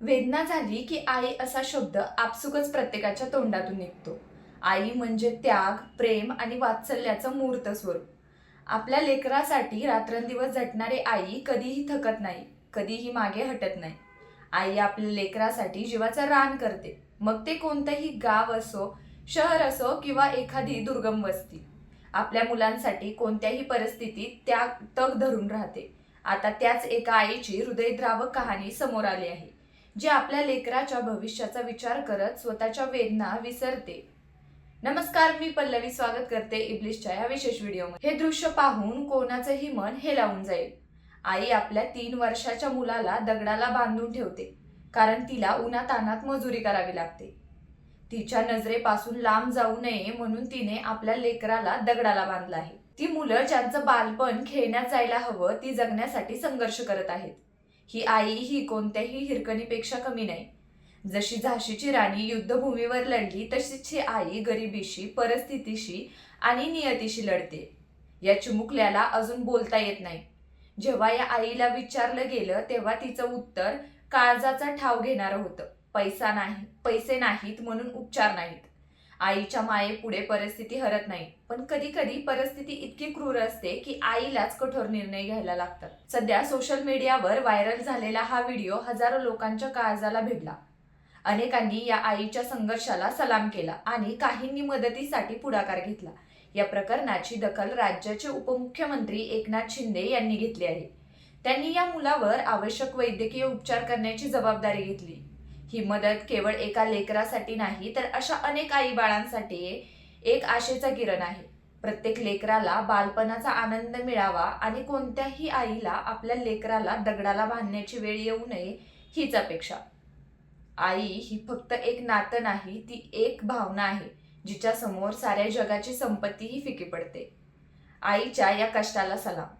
वेदना झाली की आई असा शब्द आपसुकच प्रत्येकाच्या तोंडातून निघतो. आई म्हणजे त्याग प्रेम आणि वात्सल्याचं मूर्त स्वरूप. आपल्या लेकरासाठी रात्रंदिवस झटणारी आई कधीही थकत नाही कधीही मागे हटत नाही. आई आपल्या लेकरासाठी जीवाचं रान करते. मग ते कोणतंही गाव असो शहर असो किंवा एखादी दुर्गम वस्ती. आपल्या मुलांसाठी कोणत्याही परिस्थितीत त्या तग धरून राहते. आता त्याच एका आईची हृदयद्रावक कहाणी समोर आली आहे. जे आपल्या लेकराच्या भविष्याचा विचार करत स्वतःच्या वेदना विसरते. नमस्कार मी पल्लवी स्वागत करते इब्लिशच्या या विशेष व्हिडिओमध्ये. हे दृश्य पाहून कोणाचंही मन हे लावून जाईल. आई आपल्या तीन वर्षाच्या मुलाला दगडाला बांधून ठेवते कारण तिला उन्हातानात मजुरी करावी लागते. तिच्या नजरेपासून लांब जाऊ नये म्हणून तिने आपल्या लेकराला दगडाला बांधला आहे. ती मुलं ज्यांचं बालपण खेळण्यात जायला हवं ती जगण्यासाठी संघर्ष करत आहेत. ही आई ही कोणत्याही हिरकणीपेक्षा कमी नाही. जशी झाशीची राणी युद्धभूमीवर लढली तशीची आई गरिबीशी परिस्थितीशी आणि नियतीशी लढते. या चिमुकल्याला अजून बोलता येत नाही. जेव्हा या आईला विचारलं गेलं तेव्हा तिचं उत्तर काळजाचा ठाव घेणारं होतं. पैसा नाही पैसे नाहीत म्हणून उपचार नाहीत. आईच्या मायेपुढे परिस्थिती हरत नाही. पण कधी कधी परिस्थिती इतकी क्रूर असते की आईलाच कठोर निर्णय घ्यायला लागतात. सध्या सोशल मीडियावर व्हायरल झालेला हा व्हिडिओ हजारो लोकांच्या काळजाला भिडला. अनेकांनी या आईच्या संघर्षाला सलाम केला आणि काहींनी मदतीसाठी पुढाकार घेतला. या प्रकरणाची दखल राज्याचे उपमुख्यमंत्री एकनाथ शिंदे यांनी घेतली आहे. त्यांनी या मुलावर आवश्यक वैद्यकीय उपचार करण्याची जबाबदारी घेतली. ही मदत केवळ एका लेकरासाठी नाही तर अशा अनेक आई बाळांसाठी एक आशेचा किरण आहे. प्रत्येक लेकराला बालपणाचा आनंद मिळावा आणि कोणत्याही आईला आपल्या लेकराला दगडाला बांधण्याची वेळ येऊ नये हीच अपेक्षा. आई ही फक्त एक नातं नाही ती एक भावना आहे जिच्या समोर साऱ्या जगाची संपत्तीही फिकी पडते. आईच्या या कष्टाला सलाम.